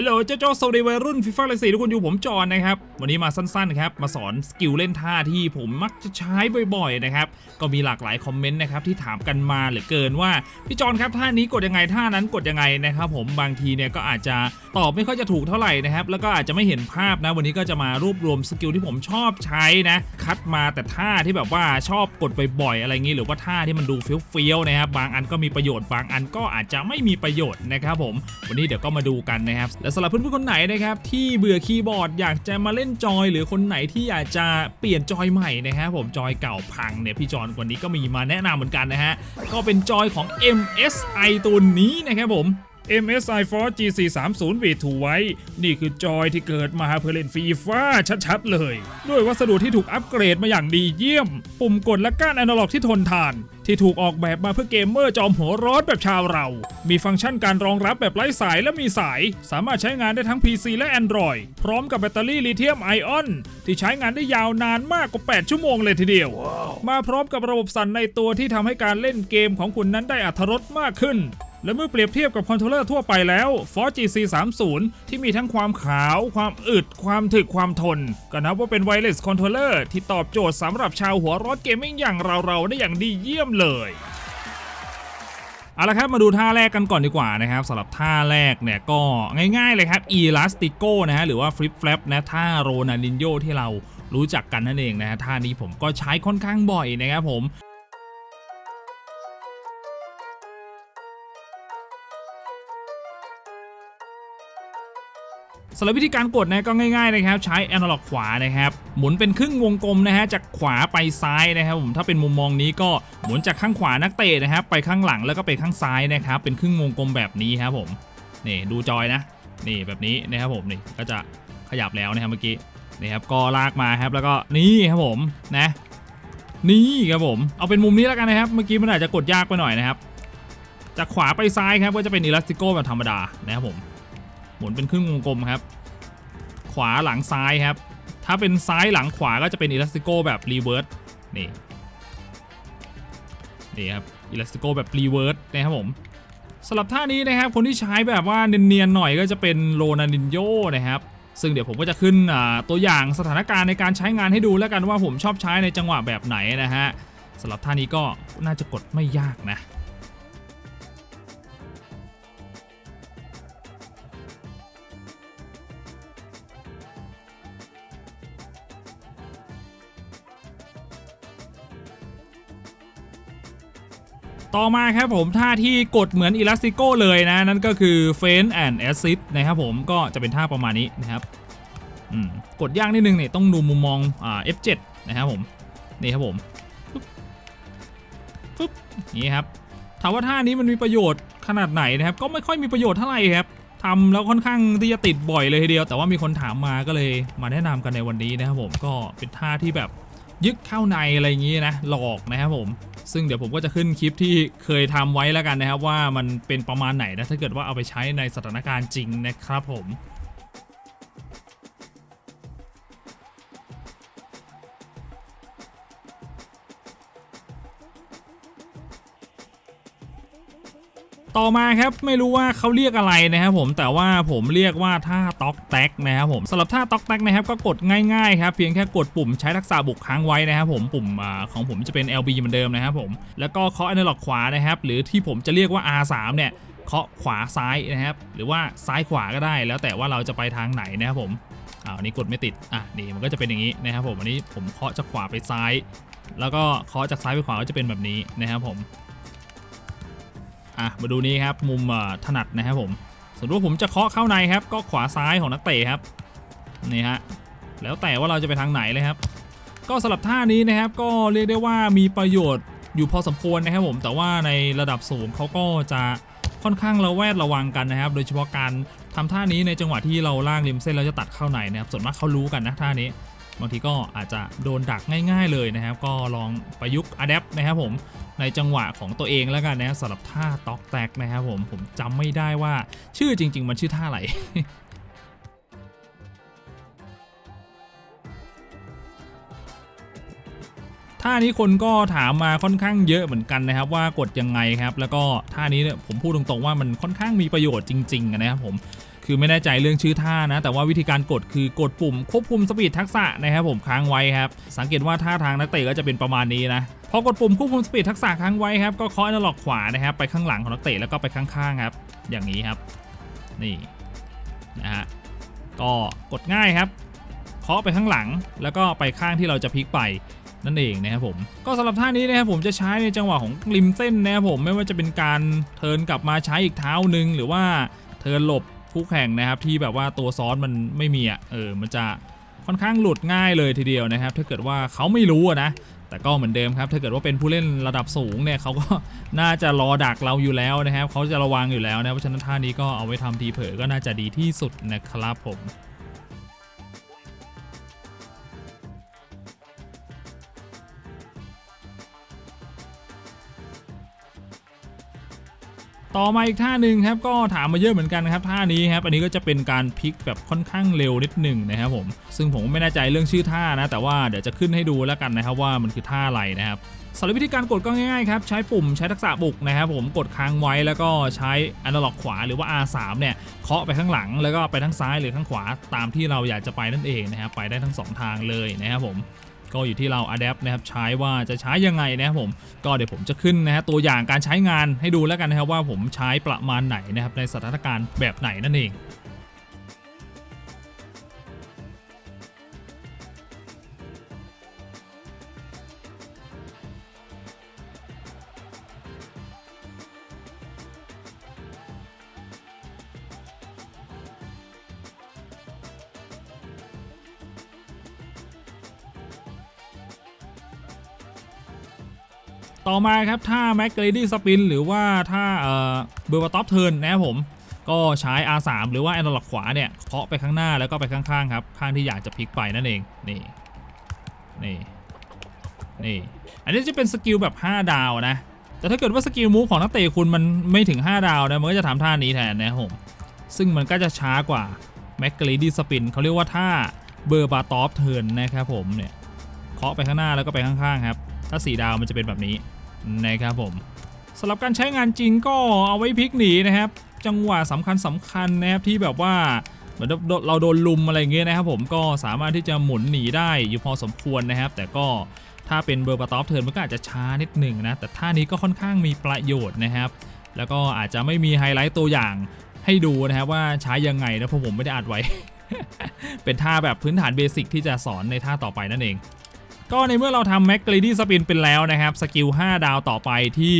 ฮัลโหลเจ้าจ้สวัสดีวัยรุ่นฟีฟ่าเลสีทุกคนอยู่ผมจอนนะครับ วันนี้มาสั้นๆครับ มาสอนสกิลเล่นท่าที่ผมมักจะใช้บ่อยๆนะครับ ก็มีหลากหลายคอมเมนต์นะครับที่ถามกันมาเหลือเกินว่า พี่จอนครับท่านี้กดยังไงท่านั้นกดยังไงนะครับผมบางทีเนี่ยก็อาจจะตอบไม่ค่อยจะถูกเท่าไหร่นะครับ แล้วก็อาจจะไม่เห็นภาพนะ วันนี้ก็จะมารวบรวมสกิลที่ผมชอบใช้นะ คัดมาแต่ท่าที่แบบว่าชอบกดบ่อยๆอะไรงี้หรือว่าท่าที่มันดูเฟี้ยวๆนะครับบางอันก็มีประโยชน์บางอันก็อาจจะไม่มีประโยชน์นะครับผมวันนี้เดี๋ยวก็มาดูกันนะครับและสำหรับเพื่อนๆคนไหนนะครับที่เบื่อคีย์บอร์ดอยากจะมาเล่นจอย หรือคนไหนที่อยากจะเปลี่ยนจอยใหม่นะครับผมจอยเก่าพังเนี่ยพี่จอนวันนี้ก็มีมาแนะนำเหมือนกันนะฮะก็เป็นจอยของ MSI ตัวนี้นะครับผม MSI Force G430 V2 ไว้ นี่คือจอยที่เกิดมาเพื่อเล่นฟีฟ่าชัดๆเลย ด้วยวัสดุที่ถูกอัปเกรดมาอย่างดีเยี่ยม ปุ่มกดและก้านอนาล็อกที่ทนทาน ที่ถูกออกแบบมาเพื่อเกมเมอร์จอมหัวร้อนแบบชาวเรา มีฟังก์ชันการรองรับแบบไร้สายและมีสาย สามารถใช้งานได้ทั้ง PC และ Android พร้อมกับแบตเตอรี่ลิเธียมไอออนที่ใช้งานได้ยาวนานมากกว่า 8 ชั่วโมงเลยทีเดียวมาพร้อมกับระบบสั่นในตัวที่ทำให้การเล่นเกมของคุณนั้นได้อรรถรสมากขึ้น และเมื่อเปรียบเทียบกับคอนโทรลเลอร์ทั่วไปแล้ว Force GC30 ที่มีทั้งความขาว ความอึด ความถึก ความทน ก็นับว่าเป็นไวเลสคอนโทรลเลอร์ที่ตอบโจทย์สำหรับชาวหัวร้อนเกมมิ่งอย่างเราๆได้อย่างดีเยี่ยมเลยเอาละครับมาดูท่าแรกกันก่อนดีกว่านะครับสำหรับท่าแรกเนี่ยก็ง่ายๆเลยครับ Elastico นะฮะหรือว่า Flip Flap นะท่าโรนันินโยที่เรารู้จักกันนั่นเองนะฮะท่านี้ผมก็ใช้ค่อนข้างบ่อยนะครับผม สำหรับวิธีการกดนะก็ง่ายๆนะครับใช้แอนาล็อกขวานะครับหมุนเป็นครึ่งวงกลมนะฮะจากขวาไปซ้ายนะครับผมถ้าเป็นมุมมองนี้ก็หมุนจากข้างขวานักเตะนะครับไปข้างหลังแล้วก็ไปข้างซ้ายนะครับเป็นครึ่งวงกลมแบบนี้ครับผมนี่ดูจอยนะนี่แบบนี้นะครับผมนี่ก็จะขยับแล้วนะครับเมื่อกี้นี่ครับก็ลากมาครับแล้วก็นี่ครับผมนะนี่ครับผมเอาเป็นมุมนี้แล้วกันนะครับเมื่อกี้มันอาจจะกดยากไปหน่อยนะครับจากขวาไปซ้ายครับก็จะเป็นอิลาสติโกแบบธรรมดานะครับผม หมุนเป็นครึ่งวงกลมครับ ขวาหลังซ้ายครับ ถ้าเป็นซ้ายหลังขวาก็จะเป็นอิลาสติโกแบบรีเวิร์สนี่นี่ครับอิลาสติโกแบบรีเวิร์สนะครับผมสำหรับท่านี้นะครับคนที่ใช้แบบว่าเนียนๆหน่อยก็จะเป็นโรนันดินโยนะครับซึ่งเดี๋ยวผมก็จะขึ้นตัวอย่างสถานการณ์ในการใช้งานให้ดูแล้วกันว่าผมชอบใช้ในจังหวะแบบไหนนะฮะสำหรับท่านี้ก็น่าจะกดไม่ยากนะ ต่อมาครับผมท่าที่กดเหมือน Elastico เลยนะ นั่นก็คือ f e i n t and Assist นะครับผมก็จะเป็นท่าประมาณนี้นะครับกดยากนิดนึงเนี่ยต้องดูมุมมองอ่า F7 นะครับผมนี่ครับผมปึ๊บนี่ครับถามว่าท่านี้มันมีประโยชน์ขนาดไหนนะครับ ก็ไม่ค่อยมีประโยชน์เท่าไหร่ครับทำแล้วค่อนข้างที่จะติดบ่อยเลยทีเดียว แต่ว่ามีคนถามมาก็เลยมาแนะนำกันในวันนี้นะครับผมก็เป็นท่าที่แบบยึกเข้าในอะไรอย่างนี้นะหลอกนะครับผม ซึ่งเดี๋ยวผมก็จะขึ้นคลิปที่เคยทำไว้แล้วกันนะครับว่ามันเป็นประมาณไหนนะถ้าเกิดว่าเอาไปใช้ในสถานการณ์จริงนะครับผม ต่อมาครับไม่รู้ว่าเขาเรียกอะไรนะครับผมแต่ว่าผมเรียกว่าท่าต็อกแท็กนะครับผมสำหรับท่าต็อกแท็กนะครับก็กดง่ายๆครับเพียงแค่กดปุ่มใช้ทักษะบุกค้างไว้นะครับผมปุ่มอของผมจะเป็น LB เหมือนเดิมนะครับผมแล้วก็เคาะอนาล็อกขวานะครับหรือที่ผมจะเรียกว่า R3 เนี่ยเคาะขวาซ้ายนะครับหรือว่าซ้ายขวาก็ได้ แล้วแต่ว่าเราจะไปทางไหนนะครับผมอ่านนี้กดไม่ติดอะนี่มันก็จะเป็นอย่างนี้นะครับผมอันนี้ผมเคาะจากขวาไปซ้าย แล้วก็เคาะจากซ้ายไปขวาก็จะเป็นแบบนี้นะครับผม อะมาดูนี้ครับมุมถนัดนะครับผมสมมติว่าผมจะเคาะเข้าในครับ ก็ขวาซ้ายของนักเตะครับนี่ฮะแล้วแต่ว่าเราจะไปทางไหนเลยครับ ก็สำหรับท่านี้นะครับ ก็เรียกได้ว่ามีประโยชน์อยู่พอสมควรนะครับผมแต่ว่าในระดับสูงเขาก็จะค่อนข้างระแวดระวังกันนะครับ โดยเฉพาะการทำท่านี้ในจังหวะที่เราล่างริมเส้นเราจะตัดเข้าในนะครับส่วนมากเขารู้กันนะท่านี้บางทีก็อาจจะโดนดักง่าย ๆ เลยนะครับ ก็ลองประยุกต์อัดแอปนะครับผม ในจังหวะของตัวเองแล้วกันนะสำหรับท่าต็อกแตกนะครับผมผมจำไม่ได้ว่าชื่อจริง ๆ มันชื่อท่าอะไรท่านี้คนก็ถามมาค่อนข้างเยอะเหมือนกันนะครับว่ากดยังไงครับ แล้วก็ท่านี้เนี่ยผมพูดตรงๆว่ามันค่อนข้างมีประโยชน์จริงๆนะครับผมคือไม่แน่ใจเรื่องชื่อท่านะ แต่ว่าวิธีการกดคือกดปุ่มควบคุมสปีดทักษะนะครับผมค้างไว้ครับ สังเกตว่าท่าทางนักเตะก็จะเป็นประมาณนี้นะ พอกดปุ่มควบคุมสปีดทักษะค้างไว้ครับก็เคาะอนาล็อกขวานะครับไปข้างหลังของนักเตะแล้วก็ไปข้างๆครับ อย่างนี้ครับ นี่นะฮะก็กดง่ายครับเคาะไปข้างหลัง แล้วก็ไปข้างที่เราจะพลิกไปนั่นเองนะครับผมก็สำหรับท่านี้นะครับผมจะใช้ในจังหวะของริมเส้นนะครับผมไม่ว่าจะเป็นการเทินกลับมาใช้อีกเท้าหนึ่งหรือว่าเทินหลบคู่แข่งนะครับที่แบบว่าตัวซ้อนมันไม่มีอะเออมันจะค่อนข้างหลุดง่ายเลยทีเดียวนะครับ ถ้าเกิดว่าเขาไม่รู้นะ แต่ก็เหมือนเดิมครับ ถ้าเกิดว่าเป็นผู้เล่นระดับสูงเนี่ยเขาก็น่าจะรอดักเราอยู่แล้วนะครับเขาจะระวังอยู่แล้วนะเพราะฉะนั้นท่านี้ก็เอาไว้ทำทีเผลอก็น่าจะดีที่สุดนะครับผม ต่อมาอีกท่าหนึ่งครับก็ถามมาเยอะเหมือนกันนะครับท่านี้ครับอันนี้ก็จะเป็นการพลิกแบบค่อนข้างเร็วนิดหนึ่งนะครับผมซึ่งผมไม่แน่ใจเรื่องชื่อท่านะ แต่ว่าเดี๋ยวจะขึ้นให้ดูแล้วกันนะครับว่ามันคือท่าอะไรนะครับสำหรับวิธีการกดก็ง่ายๆครับใช้ปุ่มใช้ทักษะบุกนะครับผมกดค้างไว้แล้วก็ใช้อนาล็อกขวาหรือว่า R3 เนี่ยเคาะไปข้างหลังแล้วก็ไปทั้งซ้ายหรือข้างขวาตามที่เราอยากจะไปนั่นเองนะครับไปได้ทั้งสองทางเลยนะครับผม ก็อยู่ที่เรา adapt นะครับใช้ว่าจะใช้ยังไงนะครับผมก็เดี๋ยวผมจะขึ้นนะฮะตัวอย่างการใช้งานให้ดูแล้วกันนะครับว่าผมใช้ประมาณไหนนะครับในสถานการณ์แบบไหนนั่นเอง ต่อมาครับท่า m a c g r a d y Spin หรือว่าท่าเอ่อเบอร์ t ท็อปเทิร์นนะครับผมก็ใช้ R3 หรือว่า a n a l o g ขวาเนี่ยเคาะไปข้างหน้าแล้วก็ไปข้างๆครับข้างที่อยากจะพลิกไปนั่นเองนี่นี่นี่อันนี้จะเป็นสกิลแบบ 5 ดาวนะ แต่ถ้าเกิดว่าสกิลมูฟของนักเตะคุณมันไม่ถึง 5 ดาวนะมันก็จะทำท่านี้แทนนะครับผมซึ่งมันก็จะช้ากว่า m a c g r a d y Spin เขาเรียกว่าท่าเบอร์บาตอฟเทิร์นนะครับผมเนี่ยเคาะไปข้างหน้าแล้วก็ไปข้างๆครับถ้า 4 ดาวมันจะเป็นแบบนี้ นะครับผมสำหรับการใช้งานจริงก็เอาไว้พลิกหนีนะครับ จังหวะสำคัญสำคัญนะครับที่แบบว่าเหมือนเราโดนลุมอะไรเงี้ยนะครับผมก็สามารถที่จะหมุนหนีได้อยู่พอสมควรนะครับ แต่ก็ถ้าเป็นเบอร์ปาตอฟเทิร์นมันก็อาจจะช้านิดหนึ่งนะ แต่ท่านี้ก็ค่อนข้างมีประโยชน์นะครับ แล้วก็อาจจะไม่มีไฮไลท์ตัวอย่างให้ดูนะครับว่าใช้ยังไงนะเพราะผมไม่ได้อัดไว้ เป็นท่าแบบพื้นฐานเบสิกที่จะสอนในท่าต่อไปนั่นเอง ก็ในเมื่อเราทำแม็กก a ดี้สปินเป็นแล้วนะครับ สกิล 5 ดาวต่อไปที่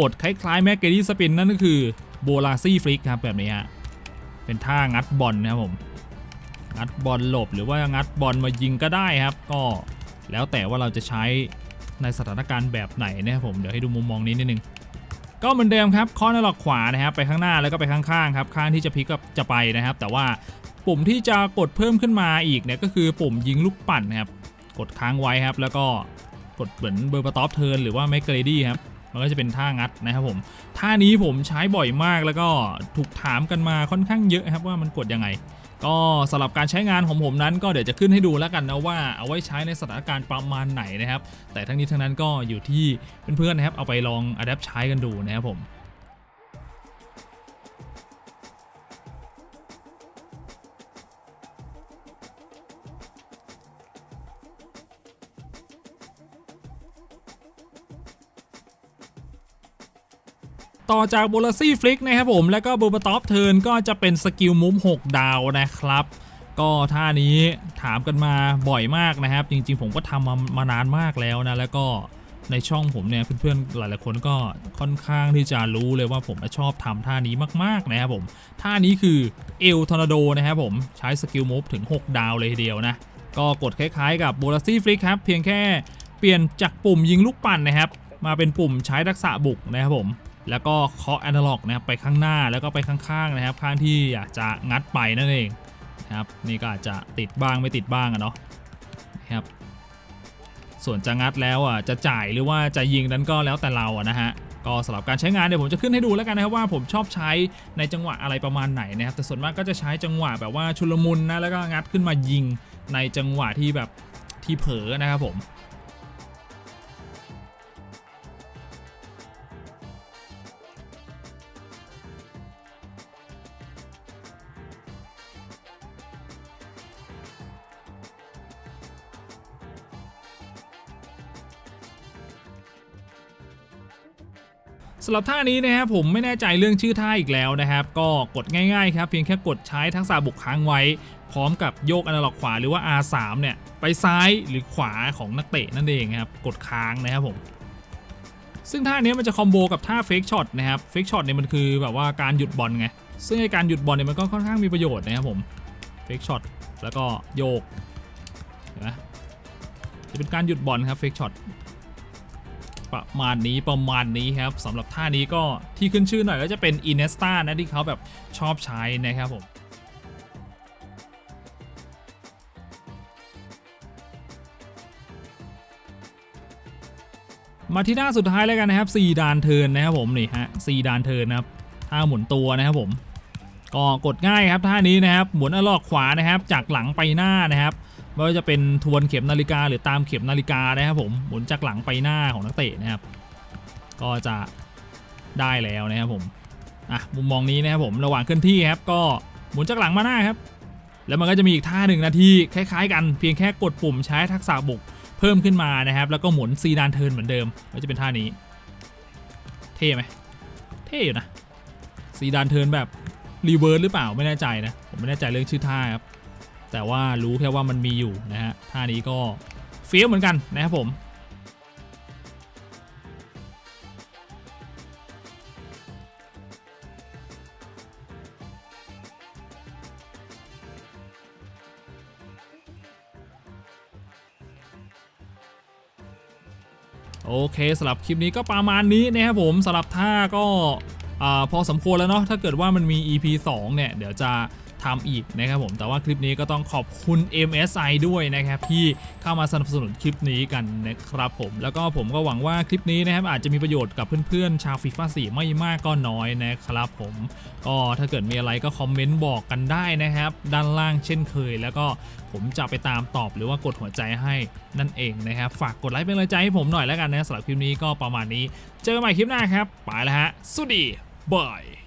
กดคล้ายๆแม็กก a ดี้สปินนั่นก็คือโบลาซี่ฟลิกครับแบบนี้ฮะเป็นท่างัดบอลนะครับผมงัดบอลหลบหรือว่างัดบอลมายิงก็ได้ครับ ก็แล้วแต่ว่าเราจะใช้ในสถานการณ์แบบไหนนะครับผมเดี๋ยวให้ดูมุมมองนี้นิดนึงก็เหมือนเดิมครับคอนอล็อกขวานะครับไปข้างหน้าแล้วก็ไปข้างๆครับข้างที่จะพลิกก็จะไปนะครับ แต่ว่าปุ่มที่จะกดเพิ่มขึ้นมาอีกเนี่ยก็คือปุ่มยิงลูกปั่นนะครับ กดค้างไว้ครับ แล้วก็กดเหมือนเบอร์ปตอฟเทิร์นหรือว่าแมกเกรดี้ครับมันก็จะเป็นท่างัดนะครับผมท่านี้ผมใช้บ่อยมากแล้วก็ถูกถามกันมาค่อนข้างเยอะครับว่ามันกดยังไง ก็สำหรับการใช้งานของผมนั้น ก็เดี๋ยวจะขึ้นให้ดูแล้วกันนะว่าเอาไว้ใช้ในสถานการณ์ประมาณไหนนะครับ แต่ทั้งนี้ทั้งนั้นก็อยู่ที่เพื่อนๆนะครับเอาไปลองอัดแอปใช้กันดูนะครับผม ต่อจากโบลซี่ฟลิกนะครับผมแล้วก็บูบท็อปเทิร์นก็จะเป็นสกิลมุม6 ดาวนะครับ ก็ท่านี้ถามกันมาบ่อยมากนะครับ จริงๆ ผมก็ทำมามานานมากแล้วนะ แล้วก็ในช่องผมเนี่ยเพื่อนๆหลายๆคนก็ค่อนข้างที่จะรู้เลยว่าผมชอบทำท่านี้มากๆนะครับผม ท่านี้คือเอลทอร์นาโดนะครับผมใช้สกิลมูฟถึง 6 ดาวเลยทีเดียวนะ ก็กดคล้ายๆกับโบลซี่ฟลิกครับเพียงแค่เปลี่ยนจากปุ่มยิงลูกปั่นนะครับ มาเป็นปุ่มใช้ทักษะบุกนะครับผม แล้วก็เคาะแอนาล็อกนะครับไปข้างหน้าแล้วก็ไปข้างๆนะครับ ข้างที่อยากจะงัดไปนั่นเองนะครับนี่ก็อาจจะติดบ้างไม่ติดบ้างอะเนาะนะครับส่วนจะงัดแล้วอะจะจ่ายหรือว่าจะยิงนั้นก็แล้วแต่เราอะนะฮะก็สำหรับการใช้งานเดี๋ยวผมจะขึ้นให้ดูแล้วกันนะครับว่าผมชอบใช้ในจังหวะอะไรประมาณไหนนะครับแต่ส่วนมากก็จะใช้จังหวะแบบว่าชุลมุนนะแล้วก็งัดขึ้นมายิงในจังหวะที่แบบที่เผลอนะครับผม สำหรับท่านี้นะครับผมไม่แน่ใจเรื่องชื่อท่าอีกแล้วนะครับ ก็กดง่ายๆครับเพียงแค่กดใช้ทักษะบุกค้างไว้ พร้อมกับโยกอนาล็อกขวาหรือว่า R3 เนี่ยไปซ้ายหรือขวาของนักเตะนั่นเองครับกดค้างนะครับผมซึ่งท่านี้มันจะคอมโบกับท่าเฟกช็อตนะครับเฟกช็อตเนี่ยมันคือแบบว่าการหยุดบอลไงซึ่งการหยุดบอลเนี่ยมันก็ค่อนข้างมีประโยชน์นะครับผมเฟกช็อตแล้วก็โยกเห็นไหมจะเป็นการหยุดบอลครับเฟกช็อต ประมาณนี้ประมาณนี้ครับสำหรับท่านี้ก็ที่ขึ้นชื่อหน่อยก็จะเป็นอินเนสตานะที่เขาแบบชอบใช้นะครับผมมาที่หน้าสุดท้ายแล้วกันนะครับ4ดานเทินนะครับผมนี่ฮะ4ดานเทินนะครับท่าหมุนตัวนะครับผมก็กดง่ายครับท่านี้นะครับหมุนอลอกขวานะครับ จากหลังไปหน้านะครับ ไม่ว่าจะเป็นทวนเข็มนาฬิกาหรือตามเข็มนาฬิกานะครับผมหมุนจากหลังไปหน้าของนักเตะนะครับ ก็จะได้แล้วนะครับผมอะมุมมองนี้นะครับผมระหว่างเคลื่อนที่ครับก็หมุนจากหลังมาหน้าครับแล้วมันก็จะมีอีกท่าหนึ่งนะที่คล้ายๆ กันเพียงแค่กดปุ่มใช้ทักษะบุกเพิ่มขึ้นมานะครับ แล้วก็หมุนซีดานเทิร์นเหมือนเดิมก็จะเป็นท่านี้ เท่ไหมเท่อยู่นะซีดานเทิร์นแบบรีเวิร์สหรือเปล่าไม่แน่ใจนะผมไม่แน่ใจเรื่องชื่อท่าครับ แต่ว่ารู้แค่ว่ามันมีอยู่นะฮะท่านี้ก็เฟี้ยวเหมือนกันนะครับผมโอเคสำหรับคลิปนี้ก็ประมาณนี้นะครับผมสำหรับท่าก็อาพอสมควรแล้วเนาะถ้าเกิดว่ามันมี EP 2 เนี่ย เดี๋ยวจะ ทำอีกนะครับผมแต่ว่าคลิปนี้ก็ต้องขอบคุณ MSI ด้วยนะครับที่เข้ามาสนับสนุนคลิปนี้กันนะครับผมแล้วก็ผมก็หวังว่าคลิปนี้นะครับอาจจะมีประโยชน์กับเพื่อนๆ ชาวฟีฟ่า4ไม่มากก็น้อยนะครับผมก็ถ้าเกิดมีอะไรก็คอมเมนต์บอกกันได้นะครับ ด้านล่างเช่นเคย แล้วก็ผมจะไปตามตอบหรือว่ากดหัวใจให้นั่นเองนะครับ ฝากกดไลค์เป็นกำลังใจให้ผมหน่อยแล้วกันนะสำหรับคลิปนี้ก็ประมาณนี้ เจอกันใหม่คลิปหน้าครับ ไปแล้วฮะสวัสดีบาย